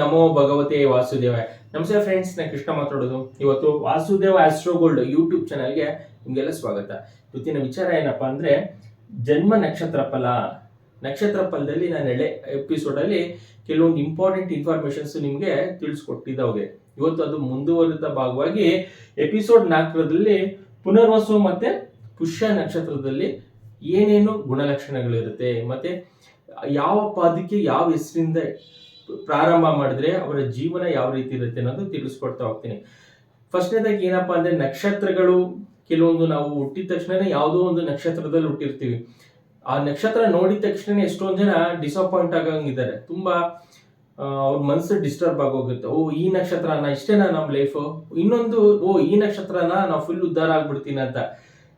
ನಮೋ ಭಗವತೆ ವಾಸುದೇವ ನಮಸ್ತೆ ಫ್ರೆಂಡ್ಸ್ ನಾನು ಕೃಷ್ಣ ಮಾತಾಡೋದು. ಇವತ್ತು ವಾಸುದೇವ ಆಸ್ಟ್ರೋ ಗೋಲ್ಡ್ ಯೂಟ್ಯೂಬ್ ಚಾನಲ್ಗೆ ನಿಮಗೆಲ್ಲ ಸ್ವಾಗತ. ಇವತ್ತಿನ ವಿಚಾರ ಏನಪ್ಪಾ ಅಂದ್ರೆ, ಜನ್ಮ ನಕ್ಷತ್ರ ಫಲ. ನಕ್ಷತ್ರ ಫಲದಲ್ಲಿ ನಾನು ಎಳೆ ಎಪಿಸೋಡಲ್ಲಿ ಕೆಲವೊಂದು ಇಂಪಾರ್ಟೆಂಟ್ ಇನ್ಫಾರ್ಮೇಶನ್ಸ್ ನಿಮಗೆ ತಿಳಿಸ್ಕೊಟ್ಟಿದ್ದಾವೆ ಇವತ್ತು ಅದು ಮುಂದುವರಿದ ಭಾಗವಾಗಿ ಎಪಿಸೋಡ್ ನಾಲ್ಕರಲ್ಲಿ ಪುನರ್ವಸು ಮತ್ತೆ ಪುಷ್ಯ ನಕ್ಷತ್ರದಲ್ಲಿ ಏನೇನು ಗುಣಲಕ್ಷಣಗಳಿರುತ್ತೆ, ಮತ್ತೆ ಯಾವ ಪಾದಕ್ಕೆ ಯಾವ ಹೆಸರಿಂದ ಪ್ರಾರಂಭ ಮಾಡಿದ್ರೆ ಅವರ ಜೀವನ ಯಾವ ರೀತಿ ಇರುತ್ತೆ ಅನ್ನೋದು ತಿಳಿಸ್ಕೊಡ್ತಾ ಹೋಗ್ತೀನಿ. ಫಸ್ಟ್ನೇದಾಗಿ ಏನಪ್ಪಾ ಅಂದ್ರೆ ನಕ್ಷತ್ರಗಳು ಕೆಲವೊಂದು ನಾವು ಹುಟ್ಟಿದ ತಕ್ಷಣ ಯಾವುದೋ ಒಂದು ನಕ್ಷತ್ರದಲ್ಲಿ ಹುಟ್ಟಿರ್ತೀವಿ. ಆ ನಕ್ಷತ್ರ ನೋಡಿದ ತಕ್ಷಣ ಎಷ್ಟೊಂದು ಜನ ಡಿಸಪಾಯಿಂಟ್ ಆಗಂಗಿದ್ದಾರೆ. ತುಂಬಾ ಅವ್ರ ಮನಸ್ಸು ಡಿಸ್ಟರ್ಬ್ ಆಗೋಗುತ್ತೆ. ಓ, ಈ ನಕ್ಷತ್ರನ ಇಷ್ಟೇನಾ ನಮ್ಮ ಲೈಫು ಇನ್ನೊಂದು, ಓ, ಈ ನಕ್ಷತ್ರನ ನಾವು ಫುಲ್ ಉದ್ಧಾರ ಆಗ್ಬಿಡ್ತೀನಿ ಅಂತ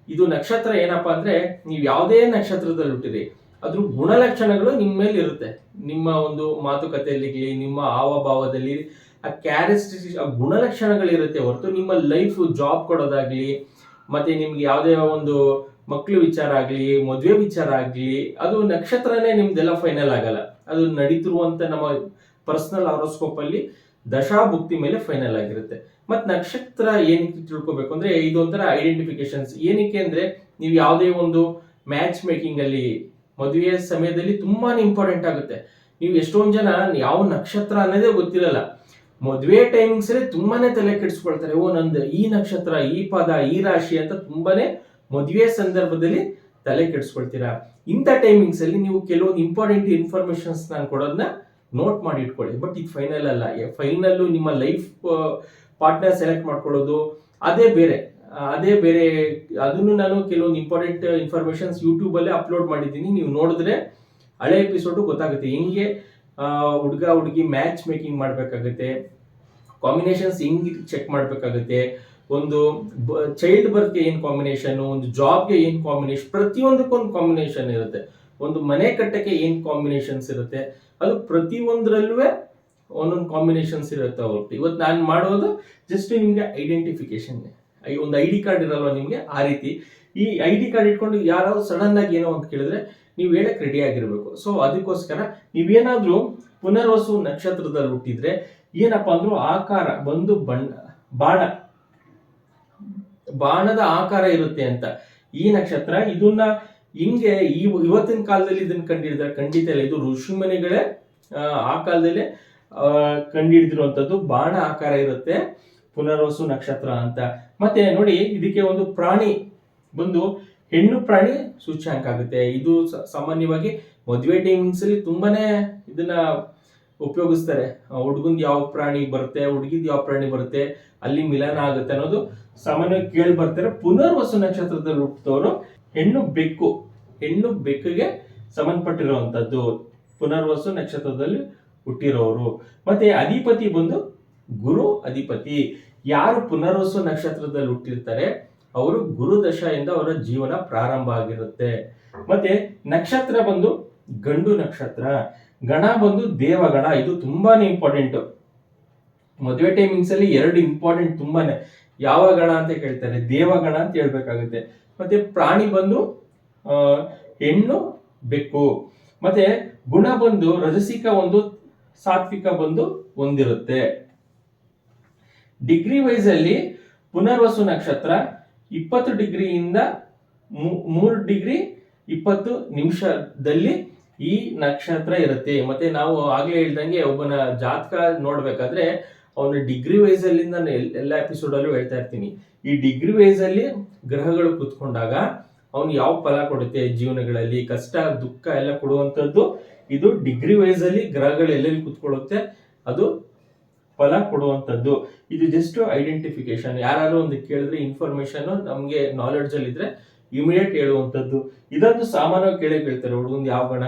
ಇದು ನಕ್ಷತ್ರ ಏನಪ್ಪಾ ಅಂದ್ರೆ, ನೀವು ಯಾವುದೇ ನಕ್ಷತ್ರದಲ್ಲಿ ಹುಟ್ಟಿರಿ. ಅದ್ರ ಗುಣಲಕ್ಷಣಗಳು ನಿಮ್ಮ ಮೇಲೆ ಇರುತ್ತೆ. ನಿಮ್ಮ ಒಂದು ಮಾತುಕತೆಯಲ್ಲಿ ನಿಮ್ಮ ಹಾವಭಾವದಲ್ಲಿ ಆ ಕ್ಯಾರೆಸ್ಟಿಸ್ ಆ ಗುಣಲಕ್ಷಣಗಳಿರುತ್ತೆ ಹೊರತು ನಿಮ್ಮ ಲೈಫ್ ಜಾಬ್ ಕೊಡೋದಾಗ್ಲಿ, ಮತ್ತೆ ನಿಮ್ಗೆ ಯಾವುದೇ ಒಂದು ಮಕ್ಕಳು ವಿಚಾರ ಆಗ್ಲಿ, ಮದುವೆ ವಿಚಾರ ಆಗ್ಲಿ, ಅದು ನಕ್ಷತ್ರನೇ ನಿಮ್ದೆಲ್ಲ ಫೈನಲ್ ಆಗಲ್ಲ. ಅದು ನಡೀತಿರುವಂತ ನಮ್ಮ ಪರ್ಸನಲ್ ಆರೋಸ್ಕೋಪ್ ಅಲ್ಲಿ ದಶಾಭುಕ್ತಿ ಮೇಲೆ ಫೈನಲ್ ಆಗಿರುತ್ತೆ. ಮತ್ತೆ ನಕ್ಷತ್ರ ಏನಕ್ಕೆ ತಿಳ್ಕೊಬೇಕು ಅಂದ್ರೆ ಇದೊಂಥರ ಐಡೆಂಟಿಫಿಕೇಶನ್ಸ್ ಏನಕ್ಕೆ ಅಂದ್ರೆ ನೀವು ಯಾವುದೇ ಒಂದು ಮ್ಯಾಚ್ ಮೇಕಿಂಗ್ ಅಲ್ಲಿ ಮದುವೆಯ ಸಮಯದಲ್ಲಿ ತುಂಬಾ ಇಂಪಾರ್ಟೆಂಟ್ ಆಗುತ್ತೆ. ನೀವು ಎಷ್ಟೊಂದು ಜನ, ಯಾವ ನಕ್ಷತ್ರ ಅನ್ನೋದೇ ಗೊತ್ತಿರಲ್ಲ. ಮದುವೆ ಟೈಮಿಂಗ್ಸ್ ಅಲ್ಲಿ ತುಂಬಾನೇ ತಲೆ ಕೆಡಿಸ್ಕೊಳ್ತಾರೆ. ಓ, ನಂದು ಈ ನಕ್ಷತ್ರ, ಈ ಪದ, ಈ ರಾಶಿ ಅಂತ ತುಂಬಾನೇ ಮದುವೆ ಸಂದರ್ಭದಲ್ಲಿ ತಲೆ ಕೆಡಿಸ್ಕೊಳ್ತೀರಾ. ಇಂಥ ಟೈಮಿಂಗ್ಸ್ ಅಲ್ಲಿ ನೀವು ಕೆಲವೊಂದು ಇಂಪಾರ್ಟೆಂಟ್ ಇನ್ಫಾರ್ಮೇಶನ್ಸ್ ನಾನು ಕೊಡೋದನ್ನ ನೋಟ್ ಮಾಡಿ ಇಟ್ಕೊಳ್ಳಿ. ಬಟ್ ಇದು ಫೈನಲ್ ಅಲ್ಲ. ಫೈನಲ್ ನಿಮ್ಮ ಲೈಫ್ ಪಾರ್ಟ್ನರ್ ಸೆಲೆಕ್ಟ್ ಮಾಡ್ಕೊಳ್ಳೋದು, ಅದೇ ಬೇರೆ. ಅದೇ ಬೇರೆ, ಅದನ್ನು ನಾನು ಕೆಲವೊಂದು ಇಂಪಾರ್ಟೆಂಟ್ ಇನ್ಫಾರ್ಮೇಶನ್ಸ್ ಯೂಟ್ಯೂಬಲ್ಲೇ ಅಪ್ಲೋಡ್ ಮಾಡಿದ್ದೀನಿ. ನೀವು ನೋಡಿದ್ರೆ ಹಳೆ ಎಪಿಸೋಡ್ ಗೊತ್ತಾಗುತ್ತೆ. ಹೆಂಗೆ ಹುಡುಗ, ಹುಡುಗಿ ಮ್ಯಾಚ್ ಮೇಕಿಂಗ್ ಮಾಡಬೇಕಾಗುತ್ತೆ. ಕಾಂಬಿನೇಷನ್ಸ್ ಹೆಂಗೆ ಚೆಕ್ ಮಾಡಬೇಕಾಗುತ್ತೆ. ಒಂದು ಚೈಲ್ಡ್ ಬರ್ತ್ಗೆ ಏನ್ ಕಾಂಬಿನೇಷನ್ ಒಂದು ಜಾಬ್ಗೆ ಏನ್ ಕಾಂಬಿನೇಷನ್ ಪ್ರತಿಯೊಂದಕ್ಕೊಂದು ಕಾಂಬಿನೇಷನ್ ಇರುತ್ತೆ. ಒಂದು ಮನೆ ಕಟ್ಟಕ್ಕೆ ಏನ್ ಕಾಂಬಿನೇಷನ್ಸ್ ಇರುತ್ತೆ. ಅದು ಪ್ರತಿಯೊಂದರಲ್ಲೂ ಒಂದೊಂದು ಕಾಂಬಿನೇಷನ್ಸ್ ಇರುತ್ತೆ ಹೊರತು ಇವತ್ತು ನಾನು ಮಾಡೋದು ಜಸ್ಟ್ ನಿಮಗೆ ನಿಮ್ಗೆ ಐಡೆಂಟಿಫಿಕೇಶನ್ ಒಂದು ಐ ಡಿ ಕಾರ್ಡ್ ಇರಲ್ವ ನಿಮ್ಗೆ? ಆ ರೀತಿ. ಈ ಐ ಡಿ ಕಾರ್ಡ್ ಇಟ್ಕೊಂಡು ಯಾರಾದ್ರು ಸಡನ್ ಆಗಿ ಏನೋ ಅಂತ ಕೇಳಿದ್ರೆ ನೀವು ಹೇಳಕ್ ರೆಡಿ ಆಗಿರ್ಬೇಕು. ಸೊ ಅದಕ್ಕೋಸ್ಕರ ನೀವೇನಾದ್ರೂ ಪುನರ್ವಸು ನಕ್ಷತ್ರದಲ್ಲಿ ಹುಟ್ಟಿದ್ರೆ ಏನಪ್ಪಾ ಅಂದ್ರೂ ಆಕಾರ ಬಂದು ಬಣ್ಣ ಬಾಣ. ಬಾಣದ ಆಕಾರ ಇರುತ್ತೆ ಅಂತ. ಈ ನಕ್ಷತ್ರ ಇದನ್ನ ಹಿಂಗೆ ಈ ಇವತ್ತಿನ ಕಾಲದಲ್ಲಿ ಇದನ್ನ ಕಂಡಿಡಿದ್ರೆ ಖಂಡಿತ ಇಲ್ಲ. ಇದು ಋಷಿಮನೆಗಳೇ ಆ, ಕಾಲದಲ್ಲಿ ಆ, ಕಂಡಿಡಿದಿರುವಂತದ್ದು ಬಾಣ ಆಕಾರ ಇರುತ್ತೆ. ಪುನರ್ವಸು ನಕ್ಷತ್ರ ಅಂತ. ಮತ್ತೆ ನೋಡಿ, ಇದಕ್ಕೆ ಒಂದು ಪ್ರಾಣಿ ಬಂದು ಹೆಣ್ಣು ಪ್ರಾಣಿ ಸೂಚ್ಯಾಂಕ ಆಗುತ್ತೆ. ಇದು ಸಾಮಾನ್ಯವಾಗಿ ಮದುವೆ ಟೈಮಿಂಗ್ಸ್ ಅಲ್ಲಿ ತುಂಬಾನೇ ಇದನ್ನ ಉಪಯೋಗಿಸ್ತಾರೆ. ಹುಡುಗಂದ್ ಯಾವ ಪ್ರಾಣಿ ಬರುತ್ತೆ, ಹುಡುಗಿದ್ ಯಾವ ಪ್ರಾಣಿ ಬರುತ್ತೆ, ಅಲ್ಲಿ ಮಿಲನ ಆಗುತ್ತೆ ಅನ್ನೋದು ಸಾಮಾನ್ಯವಾಗಿ ಕೇಳಿ ಬರ್ತಾರೆ. ಪುನರ್ವಸು ನಕ್ಷತ್ರದಲ್ಲಿ ಹುಟ್ಟಿದವರು ಹೆಣ್ಣು ಬೆಕ್ಕು, ಹೆಣ್ಣು ಬೆಕ್ಕಿಗೆ ಸಂಬಂಧಪಟ್ಟಿರುವಂತದ್ದು. ಪುನರ್ವಸು ನಕ್ಷತ್ರದಲ್ಲಿ ಹುಟ್ಟಿರೋರು. ಮತ್ತೆ ಅಧಿಪತಿ ಬಂದು ಗುರು ಅಧಿಪತಿ. ಯಾರು ಪುನರ್ವಸು ನಕ್ಷತ್ರದಲ್ಲಿ ಹುಟ್ಟಿರ್ತಾರೆ, ಅವರು ಗುರು ದಶೆಯಿಂದ ಅವರ ಜೀವನ ಪ್ರಾರಂಭ ಆಗಿರುತ್ತೆ. ಮತ್ತೆ ನಕ್ಷತ್ರ ಬಂದು ಗಂಡು ನಕ್ಷತ್ರ. ಗಣ ಬಂದು ದೇವಗಣ, ಇದು ತುಂಬಾನೇ ಇಂಪಾರ್ಟೆಂಟ್ ಮದುವೆ ಟೈಮಿಂಗ್ಸ್ ಅಲ್ಲಿ ಎರಡು ಇಂಪಾರ್ಟೆಂಟ್ ತುಂಬಾನೇ. ಯಾವ ಗಣ ಅಂತ ಕೇಳ್ತಾರೆ, ದೇವಗಣ ಅಂತ ಹೇಳ್ಬೇಕಾಗುತ್ತೆ. ಮತ್ತೆ ಪ್ರಾಣಿ ಬಂದು ಹೆಣ್ಣು, ಬೆಕ್ಕು. ಮತ್ತೆ ಗುಣ ಬಂದು, ರಜಸಿಕ ಒಂದು, ಸಾತ್ವಿಕ ಬಂದು ಹೊಂದಿರುತ್ತೆ ಡಿಗ್ರಿ ವೈಸ್ ಅಲ್ಲಿ ಪುನರ್ವಸು ನಕ್ಷತ್ರ ಇಪ್ಪತ್ತು ಡಿಗ್ರಿಯಿಂದ ಮೂರು ಡಿಗ್ರಿ ಇಪ್ಪತ್ತು ನಿಮಿಷದಲ್ಲಿ ಈ ನಕ್ಷತ್ರ ಇರುತ್ತೆ. ಮತ್ತೆ ನಾವು ಆಗ್ಲೇ ಹೇಳ್ದಂಗೆ ಒಬ್ಬನ ಜಾತಕ ನೋಡ್ಬೇಕಾದ್ರೆ ಅವನ ಡಿಗ್ರಿ ವೈಸ್ ಅಲ್ಲಿ ನಾನು ಎಲ್ಲ ಎಪಿಸೋಡ್ ಅಲ್ಲೂ ಹೇಳ್ತಾ ಇರ್ತೀನಿ. ಈ ಡಿಗ್ರಿ ವೈಸ್ ಅಲ್ಲಿ ಗ್ರಹಗಳು ಕುತ್ಕೊಂಡಾಗ ಅವನು ಯಾವ ಫಲ ಕೊಡುತ್ತೆ ಜೀವನಗಳಲ್ಲಿ, ಕಷ್ಟ, ದುಃಖ ಎಲ್ಲ ಕೊಡುವಂಥದ್ದು ಇದು ಡಿಗ್ರಿ ವೈಸ್ ಅಲ್ಲಿ ಗ್ರಹಗಳು ಎಲ್ಲೆಲ್ಲಿ ಕುತ್ಕೊಳ್ಳುತ್ತೆ? ಅದು ಫಲ ಕೊಡುವಂತದ್ದು ಇದು ಜಸ್ಟ್ ಐಡೆಂಟಿಫಿಕೇಶನ್ ಯಾರು ಒಂದು ಕೇಳಿದ್ರೆ ಇನ್ಫಾರ್ಮೇಶನ್ ನಮ್ಗೆ ನಾಲೆಡ್ಜ್ ಅಲ್ಲಿ ಇದ್ರೆ ಇಮಿಡಿಯೇಟ್ ಹೇಳುವಂತದ್ದು ಇದಂತೂ ಸಾಮಾನ್ಯವಾಗಿ ಕೇಳೇ ಕೇಳ್ತಾರೆ. ಹುಡುಗಂದು ಯಾವ ಗಣ?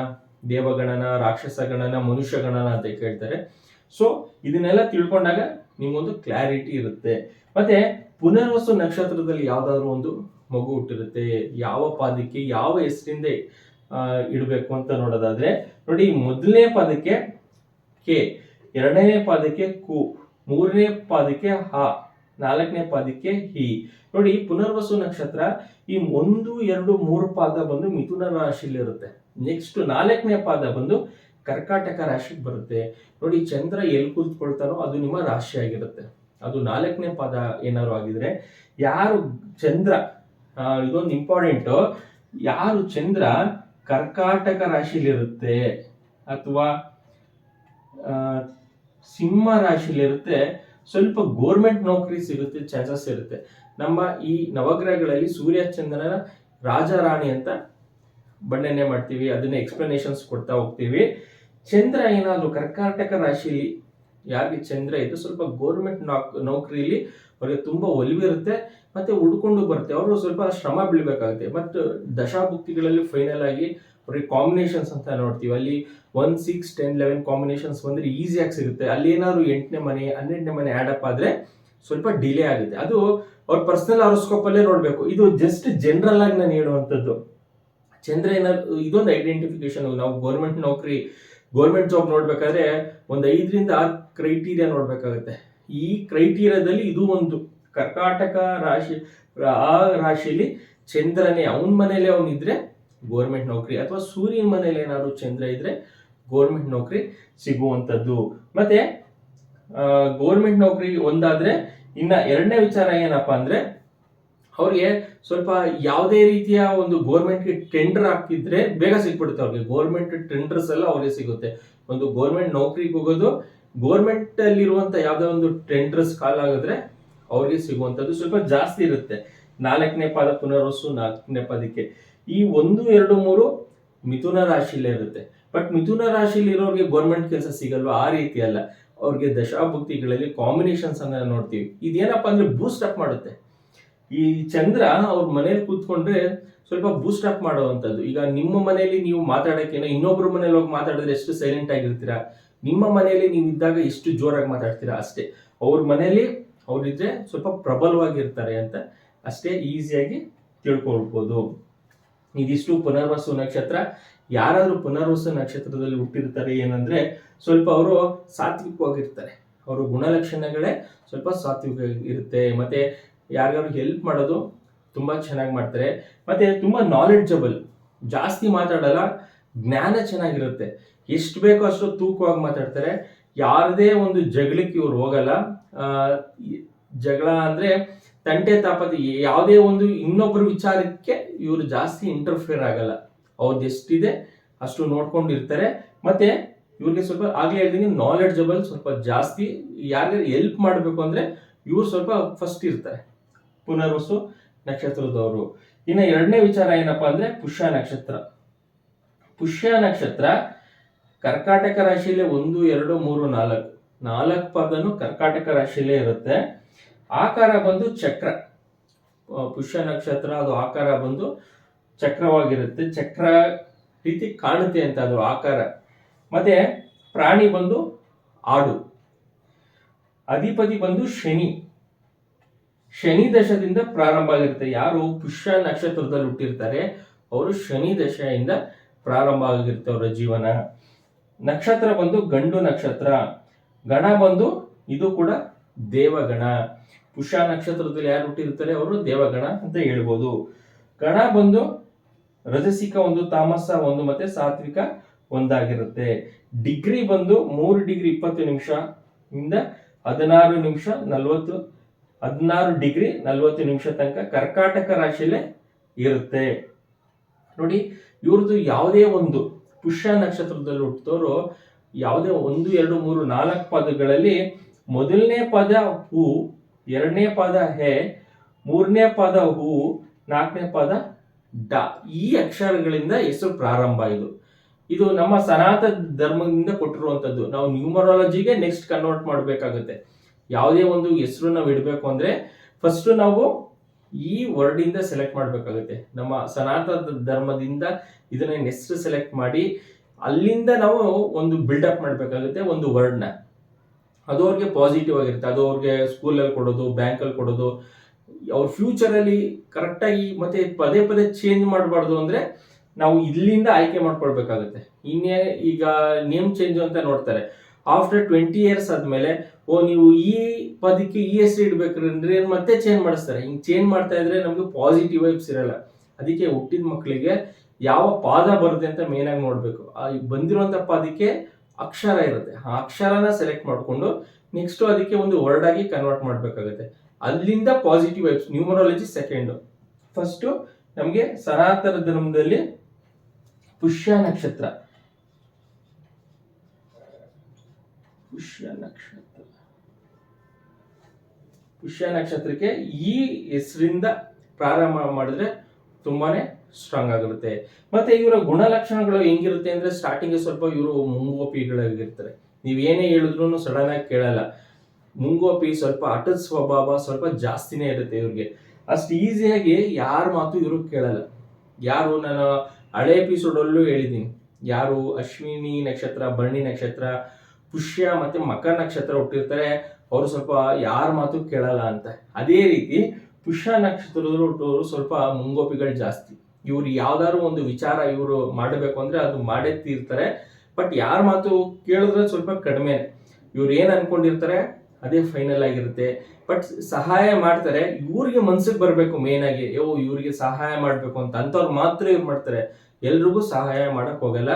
ದೇವಗಣನ, ರಾಕ್ಷಸ ಗಣನ, ಮನುಷ್ಯ ಗಣನ ಅಂತ ಕೇಳ್ತಾರೆ. ಸೊ ಇದನ್ನೆಲ್ಲ ತಿಳ್ಕೊಂಡಾಗ ನಿಮ್ಗೊಂದು ಕ್ಲಾರಿಟಿ ಇರುತ್ತೆ. ಮತ್ತೆ ಪುನರ್ವಸು ನಕ್ಷತ್ರದಲ್ಲಿ ಯಾವ್ದಾದ್ರು ಒಂದು ಮಗು ಹುಟ್ಟಿರುತ್ತೆ. ಯಾವ ಪಾದಕ್ಕೆ, ಯಾವ ಹೆಸರಿಂದ ಇಡಬೇಕು ಅಂತ ನೋಡೋದಾದ್ರೆ, ನೋಡಿ ಮೊದಲನೇ ಪಾದಕ್ಕೆ ಕೆ, ಎರಡನೇ ಪಾದಕ್ಕೆ ಕು. ಮೂರನೇ ಪಾದಕ್ಕೆ ಹ, ನಾಲ್ಕನೇ ಪಾದಕ್ಕೆ ಹಿ. ನೋಡಿ, ಪುನರ್ವಸು ನಕ್ಷತ್ರ ಈ ಒಂದು, ಎರಡು, ಮೂರು ಪಾದ ಬಂದು ಮಿಥುನ ರಾಶಿಲಿರುತ್ತೆ ನೆಕ್ಸ್ಟ್ ನಾಲ್ಕನೇ ಪಾದ ಬಂದು ಕರ್ಕಾಟಕ ರಾಶಿಗೆ ಬರುತ್ತೆ. ನೋಡಿ, ಚಂದ್ರ ಎಲ್ಲಿ ಕೂತ್ಕೊಳ್ತಾರೋ ಅದು ನಿಮ್ಮ ರಾಶಿ ಆಗಿರುತ್ತೆ. ಅದು ನಾಲ್ಕನೇ ಪಾದ ಏನಾದ್ರು ಆಗಿದ್ರೆ ಯಾರು ಚಂದ್ರ ಇದೊಂದು ಇಂಪಾರ್ಟೆಂಟ್ ಯಾರು ಚಂದ್ರ ಕರ್ಕಾಟಕ ರಾಶಿಲಿರುತ್ತೆ ಅಥವಾ ಸಿಂಹ ರಾಶಿಲಿರುತ್ತೆ, ಸ್ವಲ್ಪ ಗೋರ್ಮೆಂಟ್ ನೌಕರಿ ಸಿಗುತ್ತೆ ಚಾನ್ಸಸ್ ಇರುತ್ತೆ. ನಮ್ಮ ಈ ನವಗ್ರಹಗಳಲ್ಲಿ ಸೂರ್ಯ ಚಂದ್ರನ ರಾಜಾರಾಣಿ ಅಂತ ಬಣ್ಣನೆ ಮಾಡ್ತೀವಿ, ಅದನ್ನ ಎಕ್ಸ್ಪ್ಲನೇಷನ್ಸ್ ಕೊಡ್ತಾ ಹೋಗ್ತೀವಿ. ಚಂದ್ರ ಏನಾದ್ರು ಕರ್ಕಾಟಕ ರಾಶಿಲಿ, ಯಾರಿಗೆ ಚಂದ್ರ ಇದು ಸ್ವಲ್ಪ ಗೋರ್ಮೆಂಟ್ ನೌಕರಿಲಿ ಅವ್ರಿಗೆ ತುಂಬಾ ಒಲಿವಿರುತ್ತೆ ಮತ್ತೆ ಉಡ್ಕೊಂಡು ಬರುತ್ತೆ, ಅವರು ಸ್ವಲ್ಪ ಶ್ರಮ ಬೀಳ್ಬೇಕಾಗುತ್ತೆ. ಮತ್ತು ದಶಾಭುಕ್ತಿಗಳಲ್ಲಿ ಫೈನಲ್ ಆಗಿ ಅವ್ರಿಗೆ ಕಾಂಬಿನೇಷನ್ಸ್ ಅಂತ ನೋಡ್ತೀವಿ. ಅಲ್ಲಿ one six ten eleven combinations ಬಂದರೆ ಈಸಿಯಾಗಿ ಸಿಗುತ್ತೆ. ಅಲ್ಲಿ ಏನಾದ್ರು ಎಂಟನೇ ಮನೆ, ಹನ್ನೆರಡನೇ ಮನೆ ಆ್ಯಡ್ ಅಪ್ ಆದರೆ ಸ್ವಲ್ಪ ಡಿಲೇ ಆಗುತ್ತೆ. ಅದು ಅವ್ರ ಪರ್ಸನಲ್ ಹಾರೋಸ್ಕೋಪ್ ಅಲ್ಲೇ ನೋಡಬೇಕು. ಇದು ಜಸ್ಟ್ ಜನರಲ್ ಆಗಿ ನಾನು ಹೇಳುವಂಥದ್ದು. ಚಂದ್ರ ಏನಾದ್ರು, ಇದೊಂದು ಐಡೆಂಟಿಫಿಕೇಶನ್ ನಾವು ಗೌರ್ಮೆಂಟ್ ನೌಕರಿ ಗೌರ್ಮೆಂಟ್ ಜಾಬ್ ನೋಡ್ಬೇಕಾದ್ರೆ ಒಂದು ಐದರಿಂದ ಆರು ಕ್ರೈಟೀರಿಯಾ ನೋಡಬೇಕಾಗುತ್ತೆ. ಈ ಕ್ರೈಟೀರಿಯಾದಲ್ಲಿ ಇದು ಒಂದು. ಕರ್ಕಾಟಕ ರಾಶಿ, ಆ ರಾಶಿಯಲ್ಲಿ ಚಂದ್ರನೇ, ಅವನ ಮನೇಲಿ ಅವನಿದ್ರೆ ಗೋರ್ಮೆಂಟ್ ನೌಕರಿ ಅಥವಾ ಸೂರ್ಯನ ಮನೇಲಿ ಏನಾದ್ರು ಚಂದ್ರ ಇದ್ರೆ ಗೋರ್ಮೆಂಟ್ ನೌಕರಿ ಸಿಗುವಂಥದ್ದು. ಮತ್ತೆ ಗೋರ್ಮೆಂಟ್ ನೌಕರಿ ಒಂದಾದ್ರೆ ಇನ್ನ ಎರಡನೇ ವಿಚಾರ ಏನಪ್ಪಾ ಅಂದ್ರೆ, ಅವ್ರಿಗೆ ಸ್ವಲ್ಪ ಯಾವುದೇ ರೀತಿಯ ಒಂದು ಗೋರ್ಮೆಂಟ್ಗೆ ಟೆಂಡರ್ ಹಾಕಿದ್ರೆ ಬೇಗ ಸಿಕ್ಬಿಡುತ್ತೆ ಅವ್ರಿಗೆ. ಗೋರ್ಮೆಂಟ್ ಟೆಂಡರ್ಸ್ ಎಲ್ಲ ಅವ್ರಿಗೆ ಸಿಗುತ್ತೆ. ಒಂದು ಗೋರ್ಮೆಂಟ್ ನೌಕರಿಗೆ ಹೋಗೋದು ಗೋರ್ಮೆಂಟ್ ಅಲ್ಲಿರುವಂತ ಯಾವ್ದೋ ಒಂದು ಟೆಂಡರ್ಸ್ ಕಾಲ್ ಆಗಿದ್ರೆ ಅವ್ರಿಗೆ ಸಿಗುವಂತದ್ದು ಸ್ವಲ್ಪ ಜಾಸ್ತಿ ಇರುತ್ತೆ. ನಾಲ್ಕನೇ ಪಾದ ಪುನರ್ವಸು, ನಾಲ್ಕನೇ ಪದಕ್ಕೆ. ಈ ಒಂದು, ಎರಡು, ಮೂರು ಮಿಥುನ ರಾಶಿಲೇ ಇರುತ್ತೆ. ಬಟ್ ಮಿಥುನ ರಾಶಿಯಲ್ಲಿ ಇರೋರಿಗೆ ಗೌರ್ಮೆಂಟ್ ಕೆಲಸ ಸಿಗಲ್ವಾ? ಆ ರೀತಿ ಅಲ್ಲ. ಅವ್ರಿಗೆ ದಶಾಭುಕ್ತಿಗಳಲ್ಲಿ ಕಾಂಬಿನೇಷನ್ಸ್ ಅನ್ನ ನೋಡ್ತೀವಿ. ಇದೇನಪ್ಪ ಅಂದ್ರೆ ಬೂಸ್ಟ್ ಅಪ್ ಮಾಡುತ್ತೆ. ಈ ಚಂದ್ರ ಅವ್ರ ಮನೇಲಿ ಕೂತ್ಕೊಂಡ್ರೆ ಸ್ವಲ್ಪ ಬೂಸ್ಟ್ ಅಪ್ ಮಾಡುವಂಥದ್ದು. ಈಗ ನಿಮ್ಮ ಮನೆಯಲ್ಲಿ ನೀವು ಮಾತಾಡೋಕ್ಕೇನೋ ಇನ್ನೊಬ್ಬರ ಮನೇಲಿ ಹೋಗಿ ಮಾತಾಡಿದ್ರೆ ಎಷ್ಟು ಸೈಲೆಂಟ್ ಆಗಿರ್ತೀರಾ? ನಿಮ್ಮ ಮನೆಯಲ್ಲಿ ನೀವು ಇದ್ದಾಗ ಎಷ್ಟು ಜೋರಾಗಿ ಮಾತಾಡ್ತೀರಾ? ಅಷ್ಟೇ. ಅವ್ರ ಮನೆಯಲ್ಲಿ ಅವ್ರಿದ್ರೆ ಸ್ವಲ್ಪ ಪ್ರಬಲವಾಗಿರ್ತಾರೆ ಅಂತ ಅಷ್ಟೇ ಈಸಿಯಾಗಿ ತಿಳ್ಕೊಳ್ಬೋದು. ಇದಿಷ್ಟು ಪುನರ್ವಸು ನಕ್ಷತ್ರ. ಯಾರಾದರೂ ಪುನರ್ವಸು ನಕ್ಷತ್ರದಲ್ಲಿ ಹುಟ್ಟಿರ್ತಾರೆ ಏನಂದ್ರೆ ಸ್ವಲ್ಪ ಅವರು ಸಾತ್ವಿಕವಾಗಿರ್ತಾರೆ. ಅವರ ಗುಣಲಕ್ಷಣಗಳೇ ಸ್ವಲ್ಪ ಸಾತ್ವಿಕ ಇರುತ್ತೆ. ಮತ್ತೆ ಯಾರಿಗಾದ್ರು ಹೆಲ್ಪ್ ಮಾಡೋದು ತುಂಬ ಚೆನ್ನಾಗಿ ಮಾಡ್ತಾರೆ. ಮತ್ತೆ ತುಂಬ ನಾಲೆಡ್ಜಬಲ್ ಜಾಸ್ತಿ ಮಾತಾಡಲ್ಲ, ಜ್ಞಾನ ಚೆನ್ನಾಗಿರುತ್ತೆ. ಎಷ್ಟು ಬೇಕೋ ಅಷ್ಟು ತೂಕವಾಗಿ ಮಾತಾಡ್ತಾರೆ. ಯಾರದೇ ಒಂದು ಜಗಳಕ್ಕೆ ಇವ್ರು ಹೋಗಲ್ಲ. ಜಗಳ ಅಂದ್ರೆ ತಂಟೆ ತಾಪದ ಯಾವುದೇ ಒಂದು ಇನ್ನೊಬ್ಬರ ವಿಚಾರಕ್ಕೆ ಇವರು ಜಾಸ್ತಿ ಇಂಟರ್ಫಿಯರ್ ಆಗಲ್ಲ. ಅವ್ರದ್ದು ಎಷ್ಟಿದೆ ಅಷ್ಟು ನೋಡ್ಕೊಂಡು ಇರ್ತಾರೆ ಮತ್ತೆ ಇವ್ರಿಗೆ ಸ್ವಲ್ಪ ಆಗ್ಲೇ ಹೇಳಿದಂಗೆ ನಾಲೆಡ್ಜಬಲ್ ಸ್ವಲ್ಪ ಜಾಸ್ತಿ ಯಾರಿಗಾದ್ರೂ ಹೆಲ್ಪ್ ಮಾಡಬೇಕು ಅಂದ್ರೆ ಇವ್ರು ಸ್ವಲ್ಪ ಫಸ್ಟ್ ಇರ್ತಾರೆ. ಪುನರ್ವಸು ನಕ್ಷತ್ರದವರು. ಇನ್ನು ಎರಡನೇ ವಿಚಾರ ಏನಪ್ಪಾ ಅಂದ್ರೆ ಪುಷ್ಯ ನಕ್ಷತ್ರ. ಪುಷ್ಯ ನಕ್ಷತ್ರ ಕರ್ಕಾಟಕ ರಾಶಿಯಲ್ಲೇ ಒಂದು, ಎರಡು, ಮೂರು, ನಾಲ್ಕು. ನಾಲ್ಕು ಪದನು ಕರ್ಕಾಟಕ ರಾಶಿಯಲ್ಲೇ ಇರುತ್ತೆ. ಆಕಾರ ಬಂದು ಚಕ್ರ. ಪುಷ್ಯ ನಕ್ಷತ್ರ ಅದು ಆಕಾರ ಬಂದು ಚಕ್ರವಾಗಿರುತ್ತೆ. ಚಕ್ರ ರೀತಿ ಕಾಣುತ್ತೆ ಅಂತ ಅದು ಆಕಾರ. ಮತ್ತೆ ಪ್ರಾಣಿ ಬಂದು ಆಡು. ಅಧಿಪತಿ ಬಂದು ಶನಿ. ಶನಿ ದಶದಿಂದ ಪ್ರಾರಂಭ ಆಗಿರುತ್ತೆ. ಯಾರು ಪುಷ್ಯ ನಕ್ಷತ್ರದಲ್ಲಿ ಹುಟ್ಟಿರ್ತಾರೆ, ಅವರು ಶನಿ ದಶೆಯಿಂದ ಪ್ರಾರಂಭ ಆಗಿರುತ್ತೆ ಅವರ ಜೀವನ. ನಕ್ಷತ್ರ ಬಂದು ಗಂಡು ನಕ್ಷತ್ರ. ಗಣ ಬಂದು ಇದು ಕೂಡ ದೇವಗಣ. ಪುಷ್ಯ ನಕ್ಷತ್ರದಲ್ಲಿ ಯಾರು ಹುಟ್ಟಿರ್ತಾರೆ ಅವರು ದೇವಗಣ ಅಂತ ಹೇಳ್ಬೋದು. ಗಣ ಬಂದು ರಜಸಿಕ ಒಂದು, ತಾಮಸ ಒಂದು, ಮತ್ತೆ ಸಾತ್ವಿಕ ಒಂದಾಗಿರುತ್ತೆ. ಡಿಗ್ರಿ ಬಂದು ಮೂರು ಡಿಗ್ರಿ ಇಪ್ಪತ್ತು ನಿಮಿಷ ಇಂದ ಹದಿನಾರು ನಿಮಿಷ ನಲ್ವತ್ತು, ಹದಿನಾರು ಡಿಗ್ರಿ ನಲ್ವತ್ತು ನಿಮಿಷ ತನಕ ಕರ್ಕಾಟಕ ರಾಶಿಯಲ್ಲೇ ಇರುತ್ತೆ. ನೋಡಿ, ಇವ್ರದ್ದು ಯಾವುದೇ ಒಂದು ಪುಷ್ಯ ನಕ್ಷತ್ರದಲ್ಲಿ ಹುಟ್ಟಿದವರು ಯಾವುದೇ ಒಂದು, ಎರಡು, ಮೂರು, ನಾಲ್ಕು ಪದಗಳಲ್ಲಿ ಮೊದಲನೇ ಪದ ಹೂ, ಎರಡನೇ ಪದ ಹೆ, ಮೂರನೇ ಪದ ಹೂ, ನಾಲ್ಕನೇ ಪದ ಡ. ಈ ಅಕ್ಷರಗಳಿಂದ ಹೆಸರು ಪ್ರಾರಂಭ ಇದು. ಇದು ನಮ್ಮ ಸನಾತನ ಧರ್ಮದಿಂದ ಕೊಟ್ಟಿರುವಂತದ್ದು ನಾವು ನ್ಯೂಮರಾಲಜಿಗೆ ನೆಕ್ಸ್ಟ್ ಕನ್ವರ್ಟ್ ಮಾಡಬೇಕಾಗುತ್ತೆ. ಯಾವುದೇ ಒಂದು ಹೆಸರು ನಾವು ಇಡಬೇಕು ಅಂದರೆ ಫಸ್ಟ್ ನಾವು ಈ ವರ್ಡ್ ಇಂದ ಸೆಲೆಕ್ಟ್ ಮಾಡಬೇಕಾಗುತ್ತೆ. ನಮ್ಮ ಸನಾತನ ಧರ್ಮದಿಂದ ಇದನ್ನ ಹೆಸರು ಸೆಲೆಕ್ಟ್ ಮಾಡಿ ಅಲ್ಲಿಂದ ನಾವು ಒಂದು ಬಿಲ್ಡಪ್ ಮಾಡಬೇಕಾಗುತ್ತೆ ಒಂದು ವರ್ಡ್ನ ಅದು ಅವ್ರಿಗೆ ಪಾಸಿಟಿವ್ ಆಗಿರುತ್ತೆ. ಅದು ಅವ್ರಿಗೆ ಸ್ಕೂಲಲ್ಲಿ ಕೊಡೋದು ಬ್ಯಾಂಕಲ್ಲಿ ಕೊಡೋದು. ಅವ್ರ ಫ್ಯೂಚರಲ್ಲಿ ಕರೆಕ್ಟಾಗಿ ಮತ್ತೆ ಪದೇ ಪದೇ ಚೇಂಜ್ ಮಾಡಬಾರ್ದು ಅಂದ್ರೆ ನಾವು ಇಲ್ಲಿಂದ ಆಯ್ಕೆ ಮಾಡ್ಕೊಳ್ಬೇಕಾಗುತ್ತೆ. ಇನ್ನೇ ಈಗ ನೇಮ್ ಚೇಂಜ್ ಅಂತ ನೋಡ್ತಾರೆ. ಆಫ್ಟರ್ ಟ್ವೆಂಟಿ ಇಯರ್ಸ್ ಆದ್ಮೇಲೆ, ಓ, ನೀವು ಈ ಪದಕ್ಕೆ ಈ ಹೆಸರು ಇಡ್ಬೇಕಂದ್ರೆ ಮತ್ತೆ ಚೇಂಜ್ ಮಾಡಿಸ್ತಾರೆ. ಹಿಂಗೆ ಚೇಂಜ್ ಮಾಡ್ತಾ ಇದ್ರೆ ನಮಗೆ ಪಾಸಿಟಿವ್ ವೈಬ್ಸ್ ಇರಲ್ಲ. ಅದಕ್ಕೆ ಹುಟ್ಟಿದ ಮಕ್ಕಳಿಗೆ ಯಾವ ಪಾದ ಬರುತ್ತೆ ಅಂತ ಮೇನ್ ಆಗಿ ನೋಡ್ಬೇಕು. ಆ, ಬಂದಿರುವಂತ ಪಾದಕ್ಕೆ ಅಕ್ಷರ ಇರುತ್ತೆ. ಆ ಅಕ್ಷರನ ಸೆಲೆಕ್ಟ್ ಮಾಡಿಕೊಂಡು ನೆಕ್ಸ್ಟ್ ಅದಕ್ಕೆ ಒಂದು ವರ್ಡ್ ಆಗಿ ಕನ್ವರ್ಟ್ ಮಾಡಬೇಕಾಗುತ್ತೆ. ಅಲ್ಲಿಂದ positive vibes numerology second first ನಮಗೆ ಸನಾತನ ಧರ್ಮದಲ್ಲಿ ಪುಷ್ಯ ನಕ್ಷತ್ರ. ಪುಷ್ಯ ನಕ್ಷತ್ರ. ಪುಷ್ಯ ನಕ್ಷತ್ರಕ್ಕೆ ಈ ಹೆಸರಿಂದ ಪ್ರಾರಂಭ ಮಾಡಿದ್ರೆ ತುಂಬಾನೇ ಸ್ಟ್ರಾಂಗ್ ಆಗಿರುತ್ತೆ ಮತ್ತೆ ಇವರ ಗುಣಲಕ್ಷಣಗಳು ಹೆಂಗಿರುತ್ತೆ ಅಂದ್ರೆ ಸ್ಟಾರ್ಟಿಂಗ್ ಸ್ವಲ್ಪ ಇವರು ಮುಂಗೋಪಿಗಳಾಗಿರ್ತಾರೆ ನೀವ್ ಏನೇ ಹೇಳಿದ್ರು ಸಡನ್ ಆಗಿ ಕೇಳಲ್ಲ. ಮುಂಗೋಪಿ ಸ್ವಲ್ಪ ಹಠದ ಸ್ವಭಾವ ಸ್ವಲ್ಪ ಜಾಸ್ತಿನೇ ಇರುತ್ತೆ ಇವ್ರಿಗೆ. ಅಷ್ಟು ಈಸಿಯಾಗಿ ಯಾರ ಮಾತು ಇವರು ಕೇಳಲ್ಲ. ಯಾರು ನಾನು ಹಳೆ ಎಪಿಸೋಡಲ್ಲೂ ಹೇಳಿದ್ದೀನಿ ಯಾರು ಅಶ್ವಿನಿ ನಕ್ಷತ್ರ ಬರ್ಣಿ ನಕ್ಷತ್ರ, ಪುಷ್ಯ ಮತ್ತೆ ಮಕರ ನಕ್ಷತ್ರ ಹುಟ್ಟಿರ್ತಾರೆ. ಅವರು ಸ್ವಲ್ಪ ಯಾರ ಮಾತು ಕೇಳಲ್ಲ ಅಂತ. ಅದೇ ರೀತಿ ಪುಷ್ಯ ನಕ್ಷತ್ರದವರು ಹುಟ್ಟೋರು ಸ್ವಲ್ಪ ಮುಂಗೋಪಿಗಳು ಜಾಸ್ತಿ. ಇವ್ರು ಯಾವ್ದಾದ್ರು ಒಂದು ವಿಚಾರ ಇವರು ಮಾಡಬೇಕು ಅಂದ್ರೆ ಅದು ಮಾಡೇ ತೀರ್ತಾರೆ. ಬಟ್ ಯಾರ ಮಾತು ಕೇಳಿದ್ರೆ ಸ್ವಲ್ಪ ಕಡಿಮೆ. ಇವ್ರು ಏನು ಅನ್ಕೊಂಡಿರ್ತಾರೆ, ಅದೇ ಫೈನಲ್ ಆಗಿರುತ್ತೆ. ಬಟ್ ಸಹಾಯ ಮಾಡ್ತಾರೆ, ಇವ್ರಿಗೆ ಮನ್ಸಿಗೆ ಬರಬೇಕು ಮೇನ್ ಆಗಿ. ಯೋ, ಇವ್ರಿಗೆ ಸಹಾಯ ಮಾಡಬೇಕು ಅಂತ ಅಂಥವ್ರು ಮಾತ್ರ ಇವ್ರು ಮಾಡ್ತಾರೆ. ಎಲ್ರಿಗೂ ಸಹಾಯ ಮಾಡಕ್ ಹೋಗಲ್ಲ.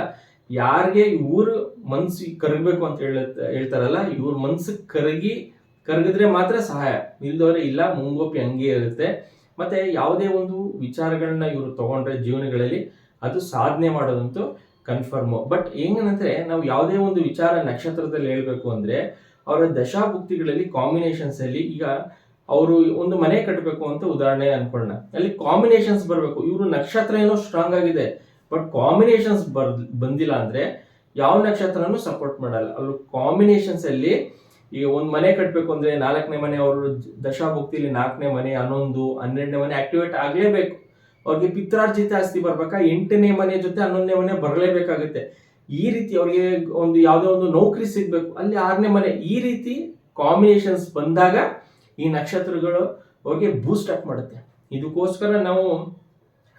ಯಾರಿಗೆ ಇವ್ರು ಮನ್ಸಿಗೆ ಕರಗಬೇಕು ಅಂತ ಹೇಳ, ಹೇಳ್ತಾರಲ್ಲ, ಇವ್ರ ಮನ್ಸಿಗೆ ಕರಗಿ, ಕರಗಿದ್ರೆ ಮಾತ್ರ ಸಹಾಯ. ಇಲ್ದವ್ರೆ ಇಲ್ಲ, ಮುಂಗೋಪಿ ಹಂಗೆ ಇರುತ್ತೆ. ಮತ್ತೆ ಯಾವುದೇ ಒಂದು ವಿಚಾರಗಳನ್ನ ಇವರು ತಗೊಂಡ್ರೆ ಜೀವನಗಳಲ್ಲಿ ಅದು ಸಾಧನೆ ಮಾಡೋದಂತೂ ಕನ್ಫರ್ಮ್ ಬಟ್ ಏನಂದರೆ ನಾವು ಯಾವುದೇ ಒಂದು ವಿಚಾರ ನಕ್ಷತ್ರದಲ್ಲಿ ಹೇಳ್ಬೇಕು ಅಂದ್ರೆ, ಅವರ ದಶಾಭುಕ್ತಿಗಳಲ್ಲಿ ಕಾಂಬಿನೇಷನ್ಸ್ ಅಲ್ಲಿ ಈಗ ಅವರು ಒಂದು ಮನೆ ಕಟ್ಟಬೇಕು ಅಂತ ಉದಾಹರಣೆ ಅನ್ಕೊಳ್ಳೋಣ. ಅಲ್ಲಿ ಕಾಂಬಿನೇಷನ್ಸ್ ಬರಬೇಕು. ಇವರು ನಕ್ಷತ್ರ ಏನೋ ಸ್ಟ್ರಾಂಗ್ ಆಗಿದೆ ಬಟ್ ಕಾಂಬಿನೇಷನ್ಸ್ ಬರ್ ಬಂದಿಲ್ಲ ಅಂದ್ರೆ ಯಾವ ನಕ್ಷತ್ರನೂ ಸಪೋರ್ಟ್ ಮಾಡಲ್ಲ. ಅವರು ಕಾಂಬಿನೇಷನ್ಸ್ ಅಲ್ಲಿ ಈಗ ಒಂದು ಮನೆ ಕಟ್ಟಬೇಕು ಅಂದ್ರೆ ನಾಲ್ಕನೇ ಮನೆ ಅವರು ದಶಾಭುಕ್ತಿಲಿ ನಾಲ್ಕನೇ ಮನೆ, ಹನ್ನೊಂದು, ಹನ್ನೆರಡನೇ ಮನೆ ಆಕ್ಟಿವೇಟ್ ಆಗಲೇಬೇಕು. ಅವ್ರಿಗೆ ಪಿತ್ರಾರ್ಜಿತ ಆಸ್ತಿ ಬರ್ಬೇಕಾ? ಎಂಟನೇ ಮನೆ ಜೊತೆ ಹನ್ನೊಂದನೇ ಮನೆ ಬರಲೇಬೇಕಾಗುತ್ತೆ. ಈ ರೀತಿ ಅವ್ರಿಗೆ ಒಂದು ಯಾವುದೋ ಒಂದು ನೌಕರಿ ಸಿಗ್ಬೇಕು. ಅಲ್ಲಿ ಆರನೇ ಮನೆ. ಈ ರೀತಿ ಕಾಂಬಿನೇಷನ್ಸ್ ಬಂದಾಗ ಈ ನಕ್ಷತ್ರಗಳು ಅವ್ರಿಗೆ ಬೂಸ್ಟ್ ಅಪ್ ಮಾಡುತ್ತೆ. ಇದಕ್ಕೋಸ್ಕರ ನಾವು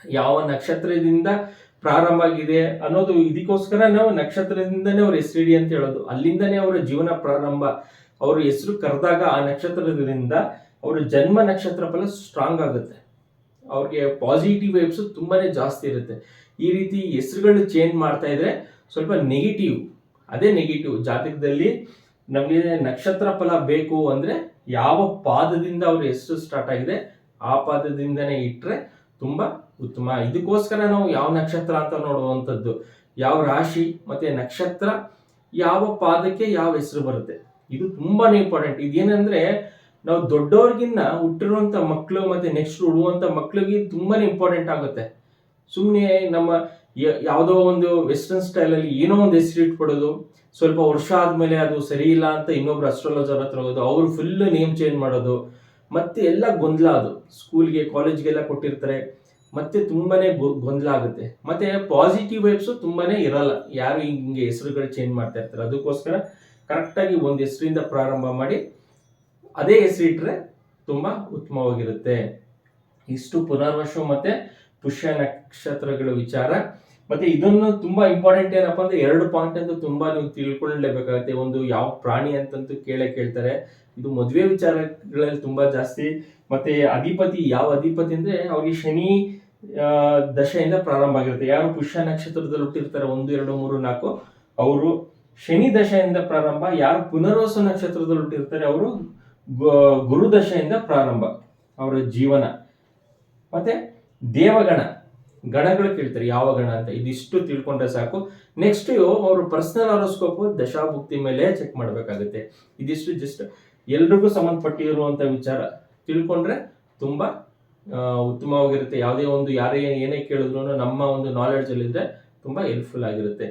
ಯಾವ ನಕ್ಷತ್ರದಿಂದ ಪ್ರಾರಂಭ ಆಗಿದೆ ಅನ್ನೋದು ಇದಕ್ಕೋಸ್ಕರ ನಾವು ನಕ್ಷತ್ರದಿಂದನೇ ಅವ್ರ ಹೆಸರಿಡಿ ಅಂತ ಹೇಳೋದು. ಅಲ್ಲಿಂದನೇ ಅವರ ಜೀವನ ಪ್ರಾರಂಭ. ಅವ್ರ ಹೆಸರು ಕರೆದಾಗ ಆ ನಕ್ಷತ್ರದಿಂದ ಅವರ ಜನ್ಮ ನಕ್ಷತ್ರ ಫಲ ಸ್ಟ್ರಾಂಗ್ ಆಗುತ್ತೆ. ಅವ್ರಿಗೆ ಪಾಸಿಟಿವ್ ವೇವ್ಸ್ ತುಂಬಾನೇ ಜಾಸ್ತಿ ಇರುತ್ತೆ. ಈ ರೀತಿ ಹೆಸರುಗಳು ಚೇಂಜ್ ಮಾಡ್ತಾ ಇದ್ರೆ ಸ್ವಲ್ಪ ನೆಗೆಟಿವ್ ಅದೇ ನೆಗೆಟಿವ್ ಜಾತಕದಲ್ಲಿ ನಮಗೆ ನಕ್ಷತ್ರ ಫಲ ಬೇಕು ಅಂದ್ರೆ ಯಾವ ಪಾದದಿಂದ ಅವ್ರ ಹೆಸರು ಸ್ಟಾರ್ಟ್ ಆಗಿದೆ, ಆ ಪಾದದಿಂದನೇ ಇಟ್ರೆ ತುಂಬಾ ಉತ್ತಮ. ಇದಕ್ಕೋಸ್ಕರ ನಾವು ಯಾವ ನಕ್ಷತ್ರ ಅಂತ ನೋಡುವಂಥದ್ದು, ಯಾವ ರಾಶಿ ಮತ್ತೆ ನಕ್ಷತ್ರ ಯಾವ ಪಾದಕ್ಕೆ ಯಾವ ಹೆಸರು ಬರುತ್ತೆ. ಇದು ತುಂಬಾನೇ ಇಂಪಾರ್ಟೆಂಟ್ ಇದೇನಂದ್ರೆ ನಾವು ದೊಡ್ಡವ್ರಿಗಿನ್ನ ಹುಟ್ಟಿರುವಂತ ಮಕ್ಕಳು ಮತ್ತೆ ನೆಕ್ಸ್ಟ್ ಉಡುವಂತ ಮಕ್ಕಳಿಗೆ ತುಂಬಾನೇ ಇಂಪಾರ್ಟೆಂಟ್ ಆಗುತ್ತೆ. ಸುಮ್ಮನೆ ನಮ್ಮ ಯಾವುದೋ ಒಂದು ವೆಸ್ಟರ್ನ್ ಸ್ಟೈಲ್ ಅಲ್ಲಿ ಏನೋ ಒಂದು ಹೆಸರು ಇಟ್ಕೊಡೋದು ಸ್ವಲ್ಪ ವರ್ಷ ಆದ್ಮೇಲೆ ಅದು ಸರಿ ಇಲ್ಲ ಅಂತ ಇನ್ನೊಬ್ರು ಅಸ್ಟ್ರಾಲಜರ್ ಹತ್ರ ಹೋಗೋದು, ಅವ್ರು ಫುಲ್ ನೇಮ್ ಚೇಂಜ್ ಮಾಡೋದು ಮತ್ತೆ ಎಲ್ಲ ಗೊಂದಲ ಅದು. ಸ್ಕೂಲ್ಗೆ ಕಾಲೇಜ್ಗೆಲ್ಲ ಕೊಟ್ಟಿರ್ತಾರೆ. ಮತ್ತೆ ತುಂಬಾನೇ ಗೊಂದಲ ಆಗುತ್ತೆ. ಮತ್ತೆ ಪಾಸಿಟಿವ್ ವೈಬ್ಸ್ ತುಂಬಾನೇ ಇರಲ್ಲ. ಯಾರು ಹಿಂಗೆ ಹೆಸರುಗಳು ಚೇಂಜ್ ಮಾಡ್ತಾ ಇರ್ತಾರೆ. ಅದಕ್ಕೋಸ್ಕರ ಕರೆಕ್ಟಾಗಿ ಒಂದು ಹೆಸರಿಂದ ಪ್ರಾರಂಭ ಮಾಡಿ ಅದೇ ಹೆಸರಿಟ್ರೆ ತುಂಬಾ ಉತ್ತಮವಾಗಿರುತ್ತೆ. ಇಷ್ಟು ಪುನರ್ವಶು ಮತ್ತೆ ಪುಷ್ಯ ನಕ್ಷತ್ರಗಳ ವಿಚಾರ. ಮತ್ತೆ ಇದನ್ನು ತುಂಬಾ ಇಂಪಾರ್ಟೆಂಟ್ ಏನಪ್ಪಾ ಅಂದ್ರೆ ಎರಡು ಪಾಯಿಂಟ್ ಅಂತ ತುಂಬಾ ನೀವು ತಿಳ್ಕೊಳ್ಳೇಬೇಕಾಗತ್ತೆ ಒಂದು ಯಾವ ಪ್ರಾಣಿ ಅಂತಂತೂ ಕೇಳೇ ಕೇಳ್ತಾರೆ. ಇದು ಮದುವೆ ವಿಚಾರಗಳಲ್ಲಿ ತುಂಬಾ ಜಾಸ್ತಿ. ಮತ್ತೆ ಅಧಿಪತಿ ಯಾವ ಅಧಿಪತಿ ಅಂದ್ರೆ ಅವ್ರಿಗೆ ಶನಿ ದಶೆಯಿಂದ ಪ್ರಾರಂಭ ಆಗಿರುತ್ತೆ. ಯಾರು ಪುಷ್ಯ ನಕ್ಷತ್ರದಲ್ಲಿ ಹುಟ್ಟಿರ್ತಾರೆ? ಒಂದು, ಎರಡು, ಮೂರು, ನಾಲ್ಕು. ಅವರು ಶನಿ ದಶೆಯಿಂದ ಪ್ರಾರಂಭ, ಯಾರು ಪುನರ್ವಸ ನಕ್ಷತ್ರದಲ್ಲಿ ಹುಟ್ಟಿರ್ತಾರೆ ಅವರು ಗುರು ದಶೆಯಿಂದ ಪ್ರಾರಂಭ, ಅವರ ಜೀವನ. ಮತ್ತೆ ದೇವಗಣ. ಗಣಗಳು ಕೇಳ್ತಾರೆ, ಯಾವ ಗಣ ಅಂತ. ಇದಿಷ್ಟು ತಿಳ್ಕೊಂಡ್ರೆ ಸಾಕು. ನೆಕ್ಸ್ಟ್ ಅವರು ಪರ್ಸನಲ್ ಹಾರೋಸ್ಕೋಪ್ ದಶಾಭುಕ್ತಿ ಮೇಲೆ ಚೆಕ್ ಮಾಡಬೇಕಾಗುತ್ತೆ. ಇದಿಷ್ಟು ಜಸ್ಟ್ ಎಲ್ರಿಗೂ ಸಂಬಂಧಪಟ್ಟಿರುವಂತ ವಿಚಾರ ತಿಳ್ಕೊಂಡ್ರೆ ತುಂಬಾ ಉತ್ತಮವಾಗಿರುತ್ತೆ. ಯಾವುದೇ ಒಂದು ಯಾರೇ ಏನೇ ಕೇಳಿದ್ರು ನಮ್ಮ ಒಂದು ನಾಲೆಡ್ಜ್ ಅಲ್ಲಿ ಇದ್ರೆ ತುಂಬಾ ಹೆಲ್ಪ್ಫುಲ್ ಆಗಿರುತ್ತೆ.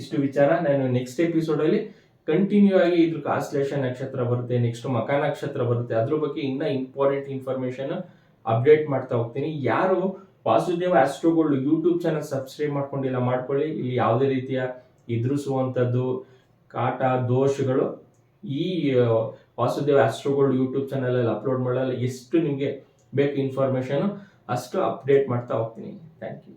ಇಷ್ಟು ವಿಚಾರ ನಾನು ನೆಕ್ಸ್ಟ್ ಎಪಿಸೋಡ್ ಅಲ್ಲಿ ಕಂಟಿನ್ಯೂ ಆಗಿ ಇದ್ರ ಆಶ್ಲೇಷ ನಕ್ಷತ್ರ ಬರುತ್ತೆ ನೆಕ್ಸ್ಟ್ ಮಕ ನಕ್ಷತ್ರ ಬರುತ್ತೆ. ಅದ್ರ ಬಗ್ಗೆ ಇನ್ನ ಇಂಪಾರ್ಟೆಂಟ್ ಇನ್ಫಾರ್ಮೇಶನ್ ಅಪ್ಡೇಟ್ ಮಾಡ್ತಾ ಹೋಗ್ತೀನಿ. ಯಾರು Vasudeva Astrogold YouTube channel subscribe ಮಾಡ್ಕೊಂಡಿಲ್ಲ ಮಾಡ್ಕೊಳ್ಳಿ. ಇಲ್ಲಿ ಯಾವುದೇ ರೀತಿಯ ಎದುರಿಸುವಂಥದ್ದು, ಕಾಟ, ದೋಷಗಳು, ಈ ವಾಸುದೇವ ಆಸ್ಟ್ರೋಗೋಲ್ಡ್ ಯೂಟ್ಯೂಬ್ ಚಾನಲಲ್ಲಿ ಅಪ್ಲೋಡ್ ಮಾಡಲ್ಲ. ಎಷ್ಟು ನಿಮಗೆ ಬೇಕು ಇನ್ಫಾರ್ಮೇಷನು ಅಷ್ಟು ಅಪ್ಡೇಟ್ ಮಾಡ್ತಾ ಹೋಗ್ತೀನಿ. Thank you